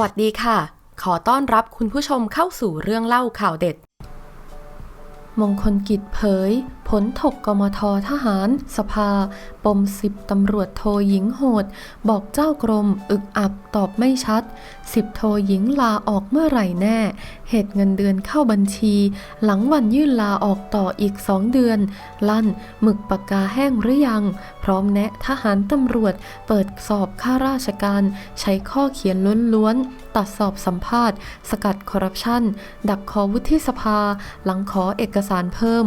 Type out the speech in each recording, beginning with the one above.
สวัสดีค่ะ ขอต้อนรับคุณผู้ชมเข้าสู่เรื่องเล่าข่าวเด็ด มงคลกิจเผย ผลถกกมททหาร สภา ปมสิบตำรวจโทหญิงโหด บอกเจ้ากรม อึกอักตอบไม่ชัดสิบโทหญิงลาออกเมื่อไหร่แน่ เหตุเงินเดือนเข้าบัญชี หลังวันยื่นลาออกต่ออีกสองเดือน ลั่นหมึกปากกาแห้งหรือยัง พร้อมแนะทหารตำรวจ เปิดสอบข้าราชการ ใช้ข้อเขียนล้วนๆ ตัดสอบสัมภาษณ์ สกัดคอร์รัปชัน ดักคอวุฒิสภา หลังขอเอกสารเพิ่ม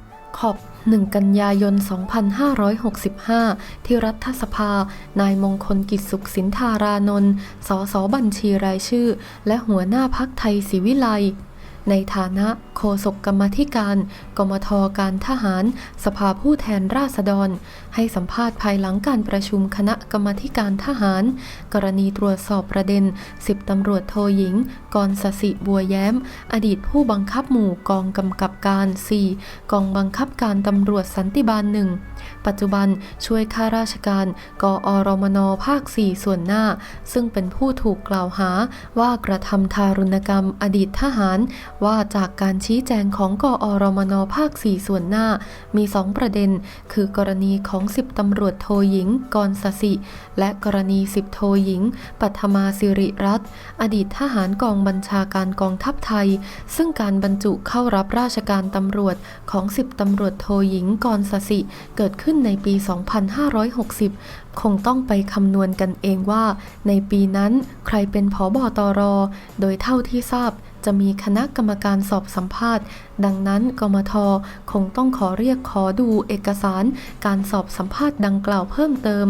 ขอบ 1 กันยายน 2565 ที่รัฐสภา นายมงคลกิจสุขสินธารานนท์ สสบัญชีรายชื่อ และหัวหน้าพักไทยศิวิไล ในฐานะโฆษกกรรมธิการ กมทการทหาร สภาผู้แทนราษฎร ให้สัมภาษณ์ภายหลังการประชุมคณะกรรมธิการทหาร กรณีตรวจสอบประเด็นสิบตำรวจโทหญิง กรสสิบัวแย้ม อดีตผู้บังคับหมู่กองกำกับการ 4 กองบังคับการตำรวจสันติบาลหนึ่งปัจจุบันช่วยข้าราชการ กอรมนภาค 4 ส่วนหน้า ซึ่งเป็นผู้ถูกกล่าวหาว่ากระทำทารุณกรรมอดีตทหาร ว่าจากการชี้แจงของกอรมนภาค 4 ส่วนหน้า มี 2 ประเด็น คือกรณีของ 10ตำรวจโทหญิงกรสสิ และกรณี 10 โทหญิง ปัทมาสิริรัตน์อดีตทหารกองบัญชาการกองทัพไทย ซึ่งการบรรจุเข้ารับราชการตำรวจของ 10ตำรวจโทหญิงกรสสิ เกิดขึ้นในปี 2560คงต้องไปคำนวณกันเองว่าในปีนั้นใครเป็นผอบอตรโดยเท่าที่ทราบจะมีคณะกรรมการสอบสัมภาษณ์ ดังนั้นกมทคงต้องขอเรียกขอดูเอกสารการสอบสัมภาษณ์ดังกล่าวเพิ่มเติม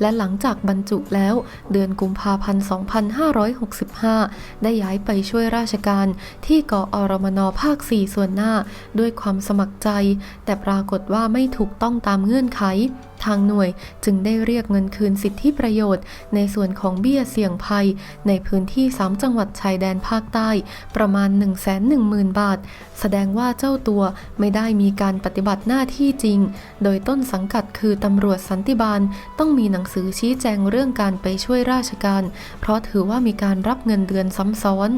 และหลังจากบรรจุแล้ว เดือนกุมภาพันธ์ 2565 ได้ย้ายไปช่วยราชการที่กอรมนภาค 4 ส่วนหน้า ด้วยความสมัครใจ แต่ปรากฏว่าไม่ถูกต้องตามเงื่อนไข ทางหน่วยจึงได้เรียกเงินคืนสิทธิประโยชน์ ในส่วนของเบี้ยเสี่ยงภัย ในพื้นที่ 3 จังหวัดชายแดนภาคใต้ ประมาณ 110,000 บาท แสดงว่าเจ้าตัวไม่ได้มีการปฏิบัติหน้าที่จริง โดยต้นสังกัดคือตำรวจสันติบาลต้องมีหนังสือชี้แจงเรื่องการไปช่วยราชการ เพราะถือว่ามีการรับเงินเดือนซ้ำซ้อน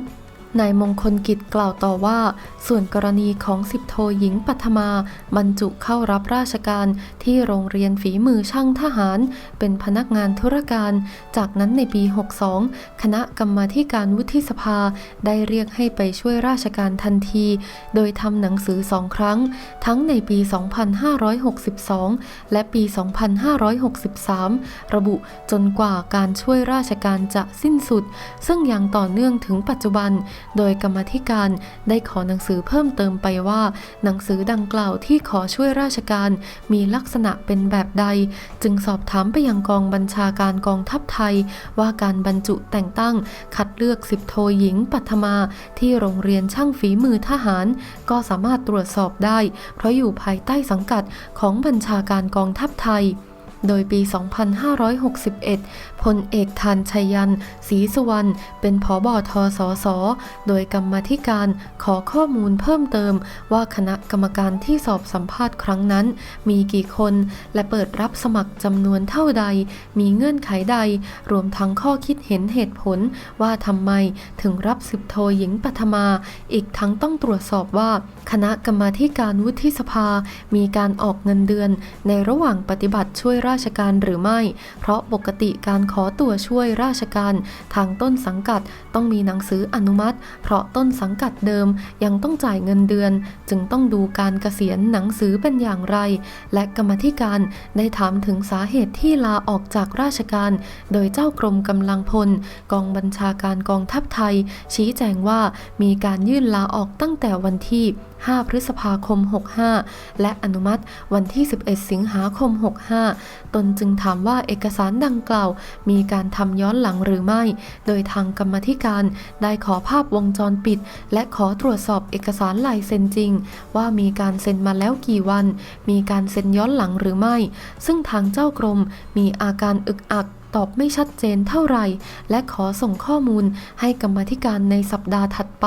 นายมงคลกิจกล่าวต่อว่า ส่วนกรณีของสิบโทหญิงปัทมา บรรจุเข้ารับราชการที่โรงเรียนฝีมือช่างทหาร เป็นพนักงานธุรการ จากนั้นในปี 62 คณะกรรมาการวุฒิสภาได้เรียกให้ไปช่วยราชการทันที โดยทำหนังสือสองครั้ง ทั้งในปี 2562 และปี 2563 ระบุจนกว่าการช่วยราชการจะสิ้นสุด ซึ่งยังต่อเนื่องถึงปัจจุบันโดยกรรมธิการได้ขอหนังสือเพิ่มเติมไปว่า หนังสือดังกล่าวที่ขอช่วยราชการมีลักษณะเป็นแบบใด จึงสอบถามไปยังกองบัญชาการกองทัพไทย ว่าการบรรจุแต่งตั้ง คัดเลือกสิบโทหญิงปัทมา ที่โรงเรียนช่างฝีมือทหาร ก็สามารถตรวจสอบได้ เพราะอยู่ภายใต้สังกัดของบัญชาการกองทัพไทยโดยปี 2561 พลเอกทานชัยยันศรีสุวรรณเป็นผอบอทสสโดยกรรมธิการขอข้อมูลเพิ่มเติม ว่าคณะกรรมการที่สอบสัมภาษณ์ครั้งนั้น มีกี่คนและเปิดรับสมัครจำนวนเท่าใด มีเงื่อนไขใด รวมทั้งข้อคิดเห็นเหตุผลว่าทำไมถึงรับสิบโทหญิงปัทมา อีกทั้งต้องตรวจสอบว่า คณะกรรมธิการวุฒิสภา มีการออกเงินเดือน ในระหว่างปฏิบัติช่วยราชการหรือไม่ เพราะปกติการขอตัวช่วยราชการ ทางต้นสังกัดต้องมีหนังสืออนุมัติ เพราะต้นสังกัดเดิมยังต้องจ่ายเงินเดือน จึงต้องดูการเกษียณหนังสือเป็นอย่างไร และกรรมธิการได้ถามถึงสาเหตุที่ลาออกจากราชการ โดยเจ้ากรมกำลังพล กองบัญชาการกองทัพไทย ชี้แจงว่ามีการยื่นลาออกตั้งแต่วันที่ 5 พฤษภาคม 65 และอนุมัติวันที่ 11 สิงหาคม 65 ตนจึงถามว่าเอกสารดังกล่าว มีการทำย้อนหลังหรือไม่ โดยทางกรรมธิการได้ขอภาพวงจรปิด และขอตรวจสอบเอกสารลายเซ็นจริง ว่ามีการเซ็นมาแล้วกี่วัน มีการเซ็นย้อนหลังหรือไม่ ซึ่งทางเจ้ากรมมีอาการอึกอักตอบไม่ชัดเจนเท่าไหร่ และขอส่งข้อมูลให้กรรมธิการในสัปดาห์ถัดไป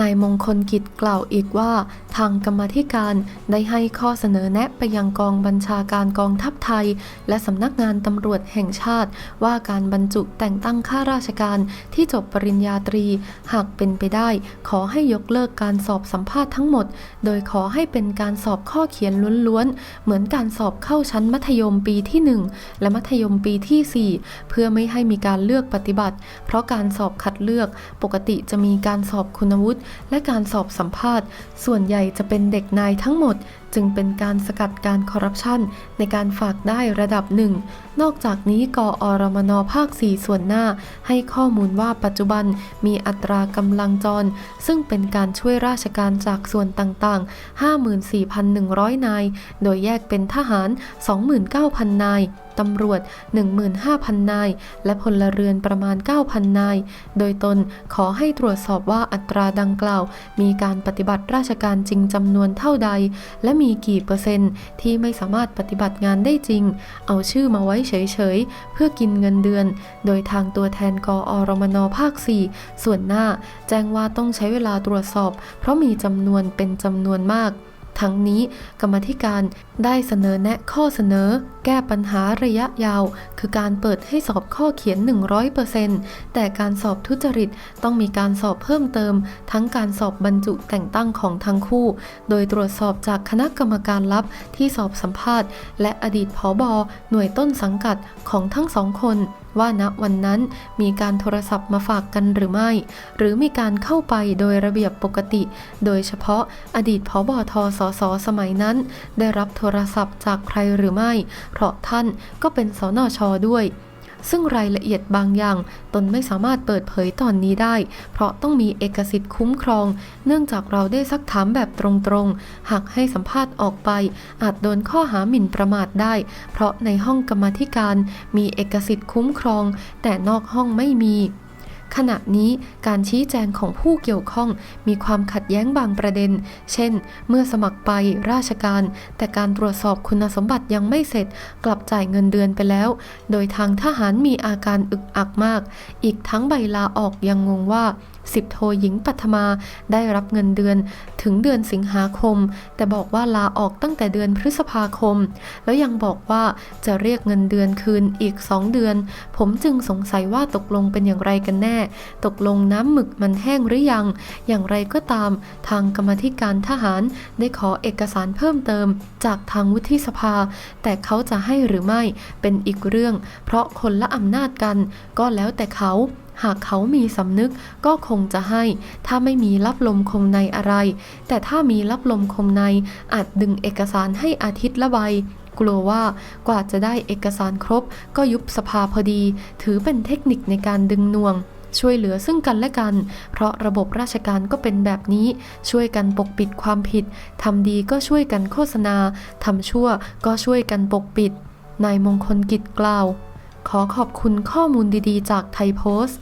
นายมงคลกิจกล่าวอีกว่า ทางกรรมธิการได้ให้ข้อเสนอแนะไปยังกองบัญชาการกองทัพไทย และสำนักงานตำรวจแห่งชาติ ว่าการบรรจุแต่งตั้งข้าราชการที่จบปริญญาตรี หากเป็นไปได้ ขอให้ยกเลิกการสอบสัมภาษณ์ทั้งหมด โดยขอให้เป็นการสอบข้อเขียนล้วนๆ เหมือนการสอบเข้าชั้นมัธยมปีที่ 1 และมัธยมปีที่ 4 เพื่อไม่ให้มีการเลือกปฏิบัติ เพราะการสอบคัดเลือกปกติจะมีการสอบคุณวุฒิและการสอบสัมภาษณ์ ส่วนใหญ่จะเป็นเด็กนายทั้งหมด จึงเป็นการสกัดการคอร์รัปชันในการฝากได้ระดับหนึ่ง นอกจากนี้กออรมนภาค 4 ส่วนหน้า ให้ข้อมูลว่าปัจจุบันมีอัตรากำลังจร ซึ่งเป็นการช่วยราชการจากส่วนต่างๆ 54,100 นาย โดยแยกเป็นทหาร 29,000 นาย ตำรวจ 15,000 นาย และพลเรือนประมาณ 9,000 นาย โดยตนขอให้ตรวจสอบว่าอัตราดังกล่าว มีการปฏิบัติราชการจริงจำนวนเท่าใด และมีกี่เปอร์เซ็นต์ที่ไม่สามารถปฏิบัติงานได้จริง เอาชื่อมาไว้เฉยๆ เพื่อกินเงินเดือน โดยทางตัวแทนกอรมนภาค 4 ส่วนหน้า แจ้งว่าต้องใช้เวลาตรวจสอบ เพราะมีจำนวนเป็นจำนวนมาก ทั้งนี้กรรมธิการได้เสนอแนะข้อเสนอ แก้ปัญหาระยะยาว คือการเปิดให้สอบข้อเขียน 100%แต่การสอบทุจริตต้องมีการสอบเพิ่มเติม ทั้งการสอบบรรจุแต่งตั้งของทั้งคู่ โดยตรวจสอบจากคณะกรรมการลับที่สอบสัมภาษณ์ และอดีตผอบอหน่วยต้นสังกัดของทั้งสองคน ว่าณวันนั้นมีการโทรศัพท์มาฝากกันหรือไม่ หรือมีการเข้าไปโดยระเบียบปกติ โดยเฉพาะอดีตพบอทสสสมัยนั้น ได้รับโทรศัพท์จากใครหรือไม่ เพราะท่านก็เป็นสนชด้วย ซึ่งรายละเอียดบางอย่าง ตนไม่สามารถเปิดเผยตอนนี้ได้ เพราะต้องมีเอกสิทธิ์คุ้มครอง เนื่องจากเราได้ซักถามแบบตรงๆ หากให้สัมภาษณ์ออกไป อาจโดนข้อหาหมิ่นประมาทได้ เพราะในห้องกรรมธิการมีเอกสิทธิ์คุ้มครอง แต่นอกห้องไม่มี ขณะนี้การชี้แจงของผู้เกี่ยวข้องมีความขัดแย้งบางประเด็น เช่น เมื่อสมัครไปราชการ แต่การตรวจสอบคุณสมบัติยังไม่เสร็จ กลับจ่ายเงินเดือนไปแล้ว โดยทางทหารมีอาการอึกอักมาก อีกทั้งใบลาออกยังงงว่า สิบโทหญิงปัทมาได้รับเงินเดือนถึงเดือนสิงหาคม แต่บอกว่าลาออกตั้งแต่เดือนพฤษภาคม แล้วยังบอกว่าจะเรียกเงินเดือนคืนอีกสองเดือน ผมจึงสงสัยว่าตกลงเป็นอย่างไรกันแน่ ตกลงน้ำหมึกมันแห้งหรือยัง อย่างไรก็ตาม ทางกรรมธิการทหารได้ขอเอกสารเพิ่มเติม จากทางวุฒิสภา แต่เขาจะให้หรือไม่เป็นอีกเรื่อง เพราะคนละอำนาจกัน ก็แล้วแต่เขา หากเขามีสำนึกก็คงจะให้ ถ้าไม่มีรับลมคมในอะไร แต่ถ้ามีรับลมคมในอาจดึงเอกสารให้อาทิตย์ละใบกลัวว่ากว่าจะได้เอกสารครบ ก็ยุบสภาพอดี ถือเป็นเทคนิคในการดึงน่วง ช่วยเหลือซึ่งกันและกัน เพราะระบบราชการก็เป็นแบบนี้ ช่วยกันปกปิดความผิดทำดีก็ช่วยกันโฆษณาทำชั่วก็ช่วยกันปกปิดนายมงคลกิจกล่าว ขอขอบคุณข้อมูลดีๆ จากไทยโพสต์